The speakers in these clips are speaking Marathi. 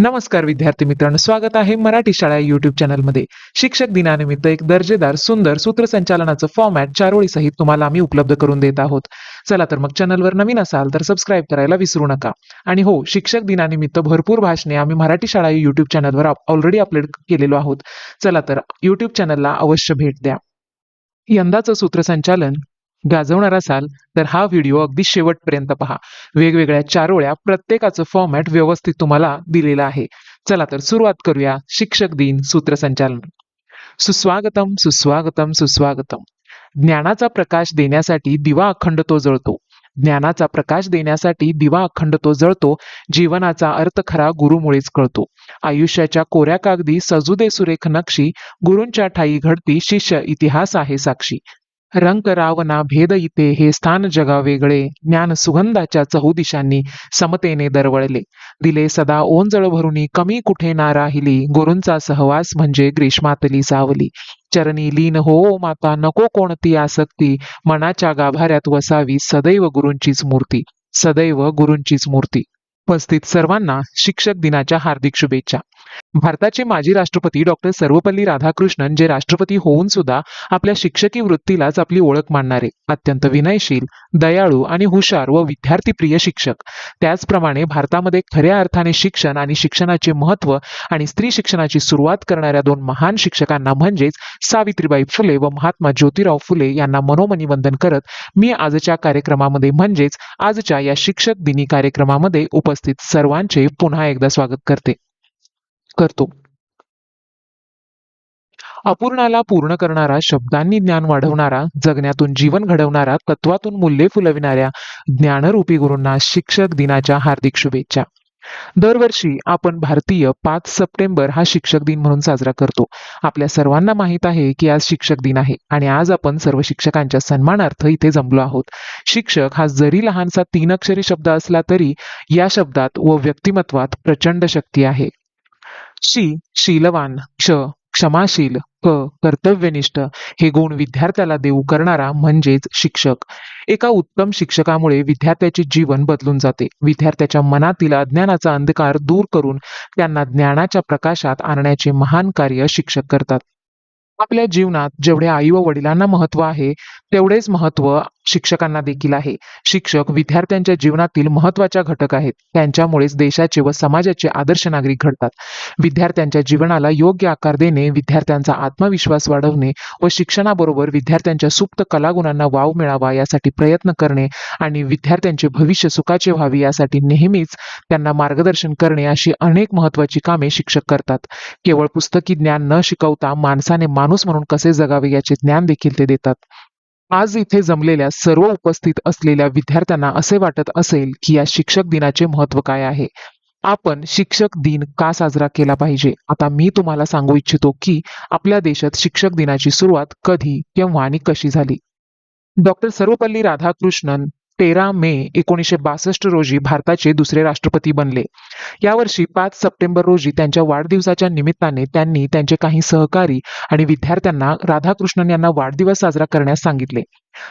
नमस्कार विद्यार्थी मित्रांनो स्वागत आहे मराठी शाळा युट्यूब चॅनलमध्ये शिक्षक दिनानिमित्त एक दर्जेदार सुंदर सूत्रसंचालनाचं फॉर्मॅट चारोळी सहित तुम्हाला आम्ही उपलब्ध करून देत आहोत. चला तर मग चॅनलवर नवीन असाल तर सबस्क्राईब करायला विसरू नका. आणि हो शिक्षक दिनानिमित्त भरपूर भाषणे आम्ही मराठी शाळा युट्यूब चॅनलवर ऑलरेडी अपलोड केलेलो आहोत. चला तर युट्यूब चॅनलला अवश्य भेट द्या. यंदाचं सूत्रसंचालन गाजवणार असाल तर हा व्हिडिओ अगदी शेवटपर्यंत पहा. वेगवेगळ्या चारोळ्या प्रत्येकाचं फॉर्मॅट व्यवस्थित तुम्हाला दिलेलं आहे. चला तर सुरुवात करूया शिक्षक दिन सूत्रसंचालन. सुस्वागतम सुस्वागतम सुस्वागतम. ज्ञानाचा प्रकाश देण्यासाठी दिवा अखंड तो जळतो. ज्ञानाचा प्रकाश देण्यासाठी दिवा अखंड तो जळतो. जीवनाचा अर्थ खरा गुरुमुळेच कळतो. आयुष्याच्या कोऱ्या कागदी सजुदे सुरेख नक्षी गुरूंच्या ठाई घडती शिष्य इतिहास आहे साक्षी. रंक रावना भेद इथे हे स्थान जगा वेगळे. ज्ञान सुगंधाच्या चहुदिशांनी समतेने दरवळले. दिले सदा ओंजळ भरुनी कमी कुठे ना राहिली. गुरूंचा सहवास म्हणजे ग्रीष्मातली सावली. चरणी लीन हो माता नको कोणती आसक्ती. मनाच्या गाभाऱ्यात वसावी सदैव गुरूंचीच मूर्ती. सदैव गुरूंचीच मूर्ती. उपस्थित सर्वांना शिक्षक दिनाच्या हार्दिक शुभेच्छा. भारताचे माजी राष्ट्रपती डॉक्टर सर्वपल्ली राधाकृष्णन जे राष्ट्रपती होऊन सुद्धा आपल्या शिक्षकी वृत्तीलाच आपली ओळख मानणारे अत्यंत विनयशील दयाळू आणि हुशार व विद्यार्थीप्रिय शिक्षक. त्याचप्रमाणे भारतामध्ये खऱ्या अर्थाने शिक्षण आणि शिक्षणाचे महत्त्व आणि स्त्री शिक्षणाची सुरुवात करणाऱ्या दोन महान शिक्षकांना म्हणजेच सावित्रीबाई फुले व महात्मा ज्योतिराव फुले यांना मनोमनी वंदन करत मी आजच्या कार्यक्रमामध्ये म्हणजेच आजच्या या शिक्षक दिनी कार्यक्रमामध्ये उपस्थित सर्वांचे पुन्हा एकदा स्वागत करते. करतो. अपूर्णाला पूर्ण करणारा शब्दांनी ज्ञान वाढवणारा जगण्यातून जीवन घडवणारा तत्वातून मूल्ये फुलविणाऱ्या ज्ञानरूपी गुरूंना शिक्षक दिनाच्या हार्दिक शुभेच्छा. दरवर्षी आपण भारतीय पाच सप्टेंबर हा शिक्षक दिन म्हणून साजरा करतो. आपल्या सर्वांना माहीत आहे की आज शिक्षक दिन आहे आणि आज आपण सर्व शिक्षकांच्या सन्मानार्थ इथे जमलो आहोत. शिक्षक हा जरी लहानसा तीन अक्षरी शब्द असला तरी या शब्दात व व्यक्तिमत्वात प्रचंड शक्ती आहे. शी शीलवान क्ष क्षमाशील क कर्तव्यनिष्ठ हे गुण विद्यार्थ्याला देऊ करणारा म्हणजेच शिक्षक. एका उत्तम शिक्षकामुळे विद्यार्थ्याचे जीवन बदलून जाते. विद्यार्थ्याच्या मनातील अज्ञानाचा अंधकार दूर करून त्यांना ज्ञानाच्या प्रकाशात आणण्याचे महान कार्य शिक्षक करतात. आपल्या जीवनात जेवढे आई व वडिलांना महत्त्व आहे तेवढेच महत्त्व शिक्षकांना देखील आहे. शिक्षक विद्यार्थ्यांच्या जीवनातील महत्त्वाच्या घटक आहेत. त्यांच्यामुळेच देशाचे व समाजाचे आदर्श नागरिक घडतात. विद्यार्थ्यांच्या जीवनाला योग्य आकार देणे विद्यार्थ्यांचा आत्मविश्वास वाढवणे व शिक्षणाबरोबर विद्यार्थ्यांच्या सुप्त कलागुणांना वाव मिळावा यासाठी प्रयत्न करणे आणि विद्यार्थ्यांचे भविष्य सुखाचे व्हावे यासाठी नेहमीच त्यांना मार्गदर्शन करणे अशी अनेक महत्वाची कामे शिक्षक करतात. केवळ पुस्तकी ज्ञान न शिकवता माणसाने माणूस म्हणून कसे जगावे याचे ज्ञान देखील ते देतात. आज इथे जमलेल्या सर्व उपस्थित असलेल्या विद्यार्थ्यांना असे वाटत असेल की या शिक्षक दिनाचे महत्त्व काय आहे. आपण शिक्षक दिन का साजरा केला पाहिजे? आता मी तुम्हाला सांगू इच्छितो की आपल्या देशात शिक्षक दिनाची सुरुवात कधी केव्हा आणि कशी झाली? डॉक्टर सर्वपल्ली राधाकृष्णन तेरा मे एकोणीसशे बासष्ट रोजी भारताचे दुसरे राष्ट्रपती बनले. यावर्षी पाच सप्टेंबर रोजी त्यांच्या वाढदिवसाच्या निमित्ताने त्यांनी त्यांचे काही सहकारी आणि विद्यार्थ्यांना राधाकृष्णन यांना वाढदिवस साजरा करण्यास सांगितले.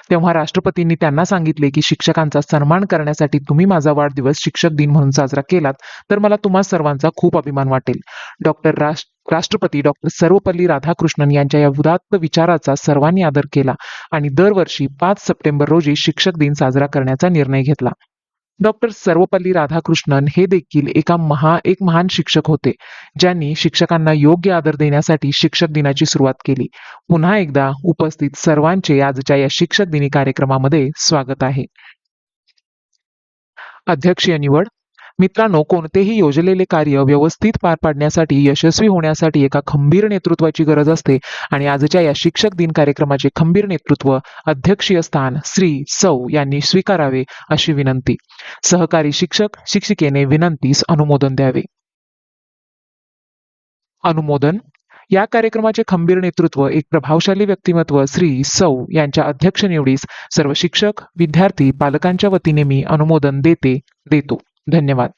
तेव्हा राष्ट्रपतींनी त्यांना सांगितले की शिक्षकांचा सन्मान करण्यासाठी तुम्ही माझा वाढदिवस शिक्षक दिन म्हणून साजरा केलात तर मला तुम्हा सर्वांचा खूप अभिमान वाटेल. डॉक्टर राष्ट्रपती डॉक्टर सर्वपल्ली राधाकृष्णन यांच्या या उदात्त विचाराचा सर्वांनी आदर केला आणि दरवर्षी पाच सप्टेंबर रोजी शिक्षक दिन साजरा करण्याचा निर्णय घेतला. डॉक्टर सर्वपल्ली राधाकृष्णन हे देखील एका महा एक महान शिक्षक होते ज्यांनी शिक्षकांना योग्य आदर देण्यासाठी शिक्षक दिनाची सुरुवात केली. पुन्हा एकदा उपस्थित सर्वांचे आजच्या या शिक्षक दिनी कार्यक्रमामध्ये स्वागत आहे. अध्यक्षीय निवड मित्रांनो कोणतेही योजलेले कार्य व्यवस्थित पार पाडण्यासाठी यशस्वी होण्यासाठी एका खंबीर नेतृत्वाची गरज असते आणि आजच्या या शिक्षक दिन कार्यक्रमाचे खंबीर नेतृत्व अध्यक्षीय स्थान श्री सौ यांनी स्वीकारावे अशी विनंती. सहकारी शिक्षक शिक्षिकेने विनंतीस अनुमोदन द्यावे. अनुमोदन. या कार्यक्रमाचे खंबीर नेतृत्व एक प्रभावशाली व्यक्तिमत्व श्री सौ यांच्या अध्यक्ष निवडीस सर्व शिक्षक विद्यार्थी पालकांच्या वतीने मी अनुमोदन देते देतो. धन्यवाद.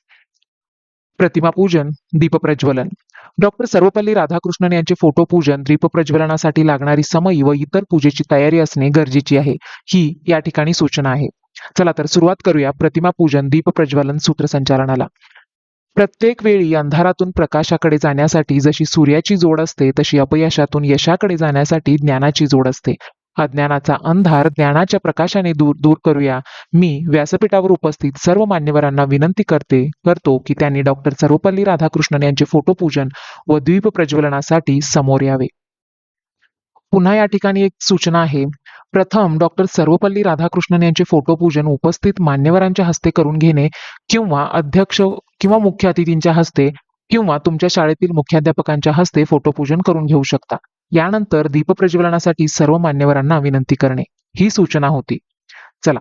प्रतिमा पूजन दीपप्रज्वलन. डॉक्टर सर्वपल्ली राधाकृष्णन यांचे फोटो पूजन दीपप्रज्वलनासाठी लागणारी समयी व इतर पूजेची तयारी असणे गरजेची आहे ही या ठिकाणी सूचना आहे. चला तर सुरुवात करूया प्रतिमा पूजन दीपप्रज्वलन सूत्रसंचालनाला. प्रत्येक वेळी अंधारातून प्रकाशाकडे जाण्यासाठी जशी सूर्याची जोड असते तशी अपयशातून यशाकडे जाण्यासाठी ज्ञानाची जोड असते. अज्ञानाचा अंधार ज्ञानाच्या प्रकाशाने दूर दूर करूया. मी व्यासपीठावर उपस्थित सर्व मान्यवरांना विनंती करते करतो की त्यांनी डॉक्टर सर्वपल्ली राधाकृष्णन यांचे फोटो पूजन व द्वीप प्रज्वलनासाठी समोर यावे. पुन्हा या ठिकाणी एक सूचना आहे. प्रथम डॉक्टर सर्वपल्ली राधाकृष्णन यांचे फोटो पूजन उपस्थित मान्यवरांच्या हस्ते करून घेणे किंवा अध्यक्ष किंवा मुख्य अतिथींच्या हस्ते किंवा तुमच्या शाळेतील मुख्याध्यापकांच्या हस्ते फोटो पूजन करून घेऊ शकता. यानंतर दीपप्रज्वलनासाठी सर्व मान्यवरांना विनंती करणे ही सूचना होती. चला.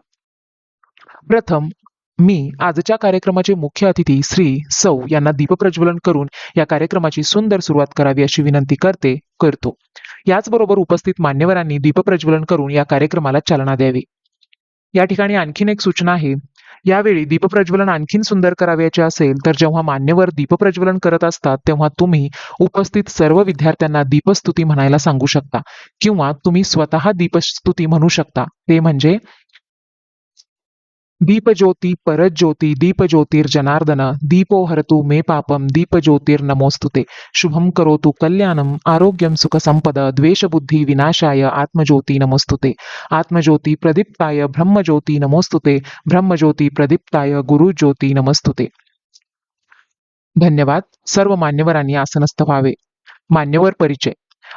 प्रथम मी आजच्या कार्यक्रमाचे मुख्य अतिथी श्री सौ यांना दीपप्रज्वलन करून या कार्यक्रमाची सुंदर सुरुवात करावी अशी विनंती करते करतो. याचबरोबर उपस्थित मान्यवरांनी दीपप्रज्वलन करून या कार्यक्रमाला चालना द्यावी. या ठिकाणी आणखीन एक सूचना आहे. यावेळी दीपप्रज्वलन आणखीन सुंदर करावयाचे असेल तर जेव्हा मान्यवर दीपप्रज्वलन करत असतात तेव्हा तुम्ही उपस्थित सर्व विद्यार्थ्यांना दीपस्तुती म्हणायला सांगू शकता. किंवा तुम्ही स्वतः दीपस्तुती म्हणू शकता. ते म्हणजे दीपज्योती परज्योती दीपज्योतिर्जनार्दन दीपो हरतु मे पापम दीपज्योतिर्नमोस्तुते शुभम करोतु कल्याणम आरोग्यम सुख संपद द्वेषबुद्धी विनाशाय आत्मज्योती नमोस्तुते आत्मज्योती प्रदीप्ताय ब्रह्मज्योती नमोस्तुते ब्रह्मज्योती प्रदीप्ताय गुरुज्योती नमस्तुते धन्यवाद। सर्व मान्यवरांनी आसनस्थ व्हावे मान्यवर परिचय।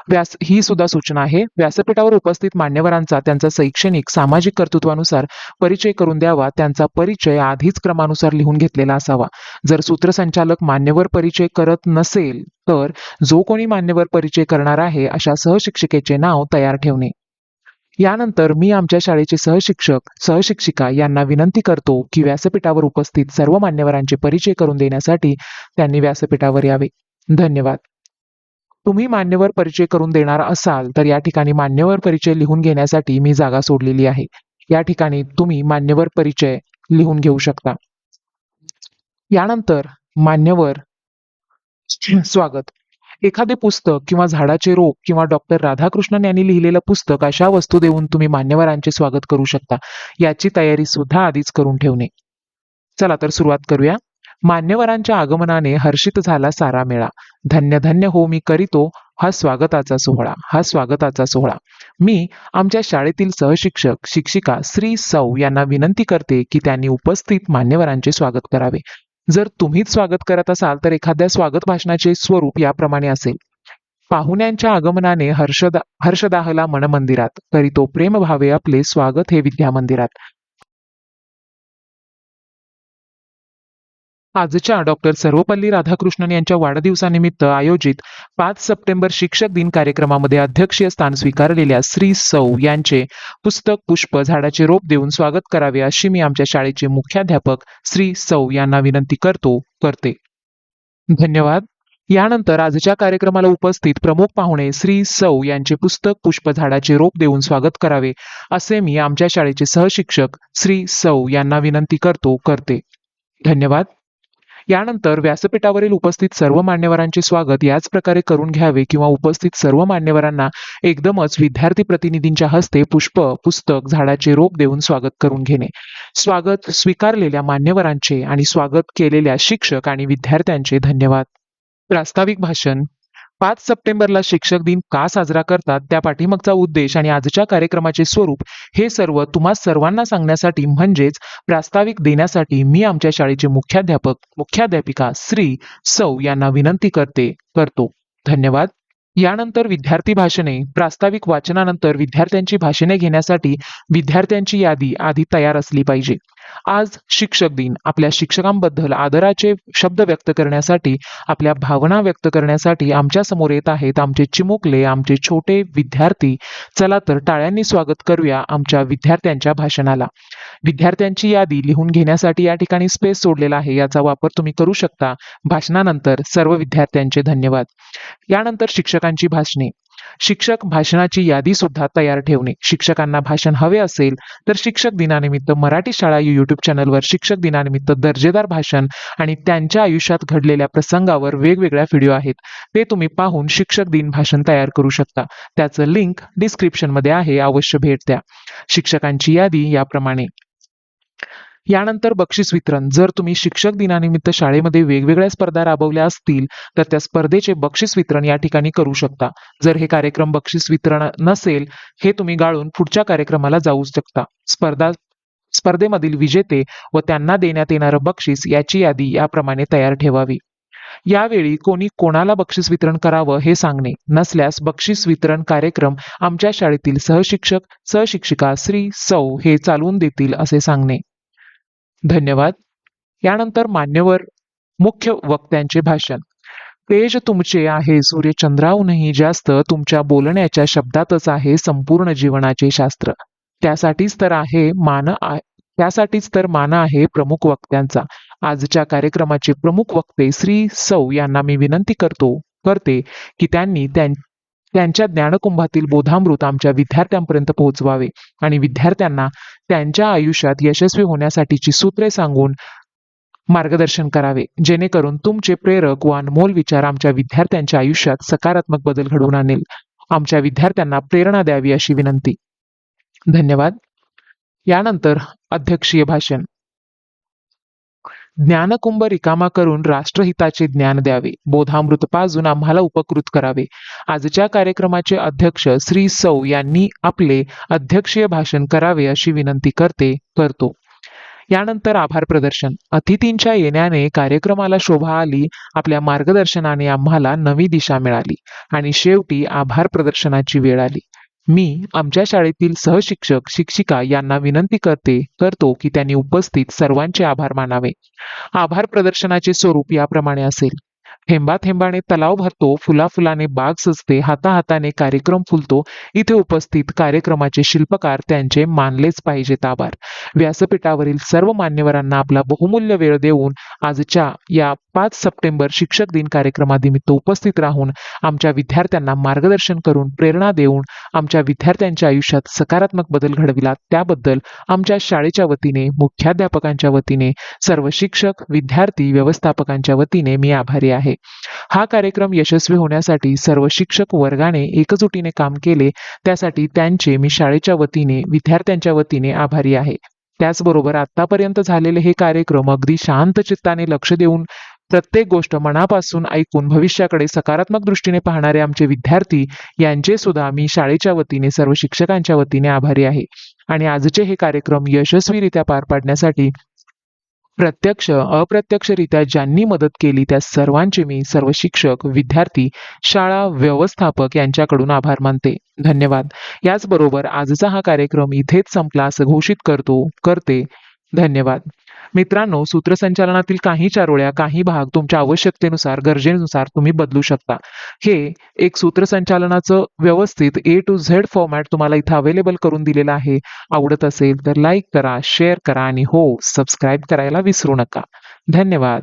व्यास ही सुद्धा सूचना आहे. व्यासपीठावर उपस्थित मान्यवरांचा त्यांचा शैक्षणिक सामाजिक कर्तृत्वानुसार परिचय करून द्यावा. त्यांचा परिचय आधीच क्रमानुसार लिहून घेतलेला असावा. जर सूत्रसंचालक मान्यवर परिचय करत नसेल तर जो कोणी मान्यवर परिचय करणार आहे अशा सहशिक्षिकेचे नाव तयार ठेवणे. यानंतर मी आमच्या शाळेचे सहशिक्षक सहशिक्षिका यांना विनंती करतो की व्यासपीठावर उपस्थित सर्व मान्यवरांचे परिचय करून देण्यासाठी त्यांनी व्यासपीठावर यावे. धन्यवाद. तुम्ही मान्यवर परिचय करून देणार असाल तर या ठिकाणी मान्यवर परिचय लिहून घेण्यासाठी मी जागा सोडलेली आहे. या ठिकाणी तुम्ही मान्यवर परिचय लिहून घेऊ शकता. यानंतर मान्यवर स्वागत. एखादे पुस्तक किंवा झाडाचे रोप किंवा डॉक्टर राधाकृष्णन यांनी लिहिलेलं पुस्तक अशा वस्तू देऊन तुम्ही मान्यवरांचे स्वागत करू शकता. याची तयारी सुद्धा आधीच करून ठेवणे. चला तर सुरुवात करूया. मान्यवरांच्या आगमनाने हर्षित झाला सारा मेळा. धन्य धन्य हो मी करीतो हा स्वागताचा सोहळा हा स्वागताचा सोहळा. मी आमच्या शाळेतील सहशिक्षक शिक्षिका श्री सौ यांना विनंती करते की त्यांनी उपस्थित मान्यवरांचे स्वागत करावे. जर तुम्हीच स्वागत करत असाल तर एखाद्या स्वागत भाषणाचे स्वरूप याप्रमाणे असेल. पाहुण्यांच्या आगमनाने हर्षदा हर्षदाहला मनमंदिरात करीतो प्रेम भावे आपले स्वागत हे विद्या मंदिरात. आजच्या डॉक्टर सर्वपल्ली राधाकृष्णन यांच्या वाढदिवसानिमित्त आयोजित पाच सप्टेंबर शिक्षक दिन कार्यक्रमामध्ये अध्यक्षीय स्थान स्वीकारलेल्या श्री सौ यांचे पुस्तक पुष्प झाडाचे रोप देऊन स्वागत करावे अशी मी आमच्या शाळेचे मुख्याध्यापक श्री सौ यांना विनंती करतो करते. धन्यवाद. यानंतर आजच्या कार्यक्रमाला उपस्थित प्रमुख पाहुणे श्री सौ यांचे पुस्तक पुष्प झाडाचे रोप देऊन स्वागत करावे असे मी आमच्या शाळेचे सहशिक्षक श्री सौ यांना विनंती करतो करते. धन्यवाद. यानंतर व्यासपीठावरील उपस्थित सर्व मान्यवरांचे स्वागत याच प्रकारे करून घ्यावे किंवा उपस्थित सर्व मान्यवरांना एकदमच विद्यार्थी प्रतिनिधींच्या हस्ते पुष्प पुस्तक झाडाचे रोप देऊन स्वागत करून घेणे. स्वागत स्वीकारलेल्या मान्यवरांचे आणि स्वागत केलेल्या शिक्षक आणि विद्यार्थ्यांचे धन्यवाद. प्रास्ताविक भाषण पाच सप्टेंबरला शिक्षक दिन का साजरा करतात त्या पाठीमागचा उद्देश आणि आजच्या कार्यक्रमाचे स्वरूप हे सर्व तुम्हा सर्वांना सांगण्यासाठी म्हणजेच प्रास्ताविक देण्यासाठी मी आमच्या शाळेचे मुख्याध्यापक मुख्याध्यापिका श्री सौ यांना विनंती करते करतो. धन्यवाद. यानंतर विद्यार्थी भाषणे. प्रास्ताविक वाचनानंतर विद्यार्थ्यांची भाषणे घेण्यासाठी विद्यार्थ्यांची यादी आधी तयार असली पाहिजे. आज शिक्षक दिन. आपल्या शिक्षकांबद्दल आदराचे शब्द व्यक्त करण्यासाठी आपल्या भावना व्यक्त करण्यासाठी आमच्यासमोर येत आहेत आमचे चिमुकले आमचे छोटे विद्यार्थी. चला तर टाळ्यांनी स्वागत करूया आमच्या विद्यार्थ्यांच्या भाषणाला. विद्यार्थ्यांची यादी लिहून घेण्यासाठी या ठिकाणी स्पेस सोडलेला आहे. याचा वापर तुम्ही करू शकता. भाषणानंतर सर्व विद्यार्थ्यांचे धन्यवाद. यानंतर शिक्षकांची भाषणे. शिक्षक भाषणाची यादी सुद्धा तयार ठेवणे. शिक्षकांना भाषण हवे असेल तर शिक्षक दिनानिमित्त मराठी शाळा युट्यूब चॅनलवर शिक्षक दिनानिमित्त दर्जेदार भाषण आणि त्यांच्या आयुष्यात घडलेल्या प्रसंगावर वेगवेगळ्या व्हिडिओ आहेत. ते तुम्ही पाहून शिक्षक दिन भाषण तयार करू शकता. त्याचं लिंक डिस्क्रिप्शनमध्ये आहे. अवश्य भेट द्या. शिक्षकांची यादी याप्रमाणे. यानंतर बक्षीस वितरण. जर तुम्ही शिक्षक दिनानिमित्त शाळेमध्ये वेगवेगळ्या स्पर्धा राबवल्या असतील तर त्या स्पर्धेचे बक्षीस वितरण या ठिकाणी करू शकता. जर हे कार्यक्रम बक्षीस वितरण नसेल हे तुम्ही गाळून पुढच्या कार्यक्रमाला जाऊ शकता. स्पर्धा स्पर्धेमधील विजेते व त्यांना देण्यात येणारं बक्षीस याची यादी याप्रमाणे तयार ठेवावी. यावेळी कोणी कोणाला बक्षीस वितरण करावं हे सांगणे. नसल्यास बक्षीस वितरण कार्यक्रम आमच्या शाळेतील सहशिक्षक सहशिक्षिका श्री सौ हे चालवून देतील असे सांगणे. धन्यवाद. यानंतर मान्यवर मुख्य वक्त्यांचे भाषण. तेज तुमचे आहे सूर्यचंद्राहूनही जास्त तुमच्या बोलण्याच्या शब्दातच आहे संपूर्ण जीवनाचे शास्त्र. त्यासाठीच तर आहे मान त्यासाठीच तर मान आहे प्रमुख वक्त्यांचा. आजच्या कार्यक्रमाचे प्रमुख वक्ते श्री सौ यांना मी विनंती करतो करते की त्यांनी त्यां- त्यांच्या ज्ञानकुंभातील बोधामृत आमच्या विद्यार्थ्यांपर्यंत पोहोचवावे आणि विद्यार्थ्यांना त्यांच्या आयुष्यात यशस्वी होण्यासाठीची सूत्रे सांगून मार्गदर्शन करावे. जेणेकरून तुमचे प्रेरक व अनमोल विचार आमच्या विद्यार्थ्यांच्या आयुष्यात सकारात्मक बदल घडवून आणेल. आमच्या विद्यार्थ्यांना प्रेरणा द्यावी अशी विनंती. धन्यवाद. यानंतर अध्यक्षीय भाषण. ज्ञानकुंभ रिकामा करून राष्ट्रहिताचे ज्ञान द्यावे. बोधामृत पाजून आम्हाला उपकृत करावे. आजच्या कार्यक्रमाचे अध्यक्ष श्री सौ यांनी आपले अध्यक्षीय भाषण करावे अशी विनंती करते करतो. यानंतर आभार प्रदर्शन. अतिथींच्या येण्याने कार्यक्रमाला शोभा आली आपल्या मार्गदर्शनाने आम्हाला नवी दिशा मिळाली आणि शेवटी आभार प्रदर्शनाची वेळ आली. मी आमच्या शाळेतील सहशिक्षक शिक्षिका यांना विनंती करते करतो की त्यांनी उपस्थित सर्वांचे आभार मानावे. आभार प्रदर्शनाचे स्वरूप याप्रमाणे असेल. थेंबा थेंबाने तलाव भरतो फुला फुलाने बाग सजते हाता हाताने कार्यक्रम फुलतो. इथे उपस्थित कार्यक्रमाचे शिल्पकार त्यांचे मानलेच पाहिजेत आभार व्यासपीठावरील सर्व मान्यवरांना आपला बहुमूल्य वेळ देऊन आजच्या या पाच सप्टेंबर शिक्षक दिन कार्यक्रमानिमित्त उपस्थित राहून आमच्या विद्यार्थ्यांना मार्गदर्शन करून प्रेरणा देऊन आमच्या विद्यार्थ्यांच्या आयुष्यात सकारात्मक बदल घडविला. त्याबद्दल आमच्या शाळेच्या वतीने मुख्याध्यापकांच्या वतीने सर्व शिक्षक विद्यार्थी व्यवस्थापकांच्या वतीने मी आभारी आहे. आहे. हा कार्यक्रम यशस्वी होण्यासाठी सर्व शिक्षक वर्गाने एकजुटीने काम केले त्यासाठी त्यांचे मी शाळेच्या वतीने विद्यार्थ्यांच्या वतीने आभारी आहे. त्याचबरोबर आतापर्यंत झालेले हे कार्यक्रम अगदी शांत चित्ताने लक्ष देऊन प्रत्येक गोष्ट मनापासून ऐकून भविष्याकडे सकारात्मक दृष्टीने पाहणारे आमचे विद्यार्थी यांचे सुद्धा मी शाळेच्या वतीने सर्व शिक्षकांच्या वतीने आभारी आहे. आणि आजचे हे कार्यक्रम यशस्वीरित्या पार पाडण्यासाठी प्रत्यक्ष अप्रत्यक्षरित्या ज्यांनी मदत केली त्या सर्वांचे मी सर्व शिक्षक विद्यार्थी शाळा व्यवस्थापक यांच्याकडून आभार मानते. धन्यवाद. याचबरोबर आजचा हा कार्यक्रम इथेच संपला असं घोषित करतो करते. धन्यवाद. मित्रांनो सूत्रसंचालनातील काही चारोळ्या काही भाग तुमच्या आवश्यकतेनुसार गरजेनुसार तुम्ही बदलू शकता. हे एक सूत्रसंचालनाचं व्यवस्थित ए टू झेड फॉर्मॅट तुम्हाला इथं अवेलेबल करून दिलेलं आहे. आवडत असेल तर लाईक करा शेअर करा आणि हो सबस्क्राईब करायला विसरू नका. धन्यवाद.